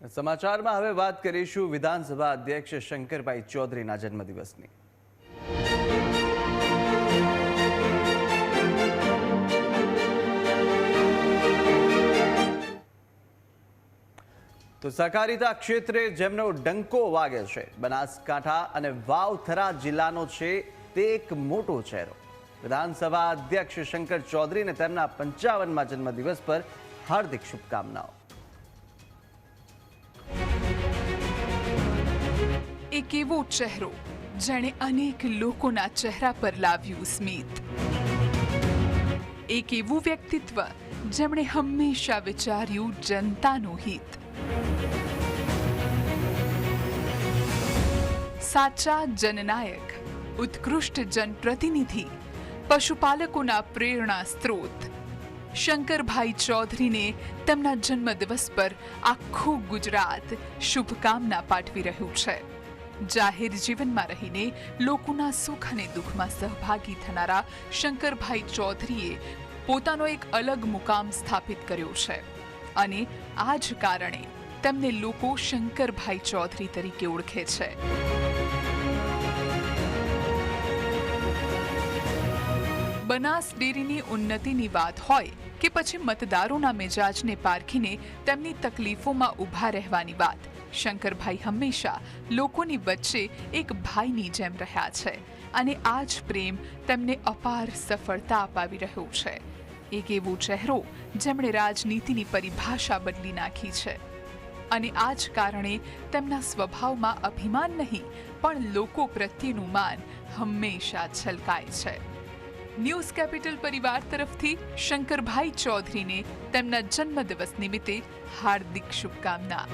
સમાચારમાં હવે વાત કરીશું વિધાનસભા અધ્યક્ષ શંકરભાઈ ચૌધરીના જન્મદિવસની. તો સહકારિતા ક્ષેત્રે જેમનો ડંકો વાગે છે, બનાસકાંઠા અને વાવથરા જિલ્લાનો છે તે એક મોટો ચહેરો. વિધાનસભા અધ્યક્ષ શંકર ચૌધરીને તેમના પંચાવનમાં જન્મદિવસ પર હાર્દિક શુભકામનાઓ. એક એવો ચહેરો જેણે અનેક લોકોના ચહેરા પર લાવ્યું સ્મિત. એક એવું વ્યક્તિત્વ જેમણે હંમેશા વિચાર્યું જનતાનું હિત. સાચા જનનાયક, ઉત્કૃષ્ટ જનપ્રતિનિધિ, પશુપાલકોના પ્રેરણા સ્ત્રોત. શંકરભાઈ ચૌધરીને તેમના જન્મદિવસ પર આખું ગુજરાત શુભકામના પાઠવી રહ્યું છે. જાહેર જીવનમાં રહીને લોકોના સુખ અને દુઃખમાં સહભાગી થનારા શંકરભાઈ ચૌધરીએ પોતાનો એક અલગ મુકામ સ્થાપિત કર્યો છે. અને આ જ કારણે તેમને લોકો શંકરભાઈ ચૌધરી તરીકે ઓળખે છે. બનાસ ડેરીની ઉન્નતિની વાત હોય કે પછી મતદારોના મિજાજને પારખીને તેમની તકલીફોમાં ઊભા રહેવાની વાત શંકરભાઈ હંમેશા લોકોની વચ્ચે એક ભાઈની જેમ રહ્યા છે અને આ જ પ્રેમ તેમને અપાર સફળતા અપાવી રહ્યો છે. એક એવો ચહેરો જેમણે રાજનીતિની પરિભાષા બદલી નાખી છે. અને આ જ કારણે તેમના સ્વભાવમાં અભિમાન નહીં, પણ લોકો પ્રત્યેનું માન હંમેશા છલકાય છે. ન્યૂઝ કેપિટલ પરિવાર તરફથી શંકરભાઈ ચૌધરીને તેમના જન્મદિવસ નિમિત્તે હાર્દિક શુભકામના.